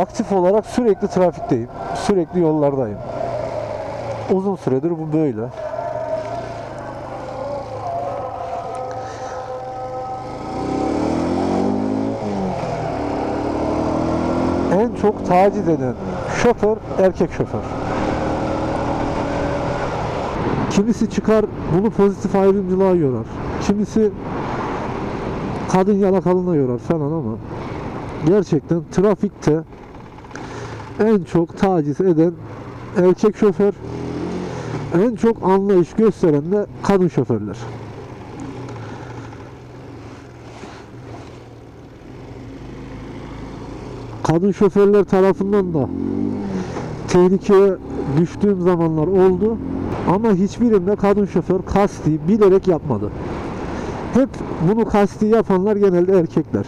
aktif olarak sürekli trafikteyim. Sürekli yollardayım. Uzun süredir bu böyle. En çok taciz eden şoför erkek şoför. Kimisi çıkar bunu pozitif ayrımcılığa yorar. Kimisi kadın yalakalığına yorar falan ama gerçekten trafikte en çok taciz eden erkek şoför en çok anlayış gösteren de kadın şoförler. Kadın şoförler tarafından da tehlikeye düştüğüm zamanlar oldu. Ama hiçbirinde kadın şoför kasti bilerek yapmadı. Hep bunu kasti yapanlar genelde erkekler.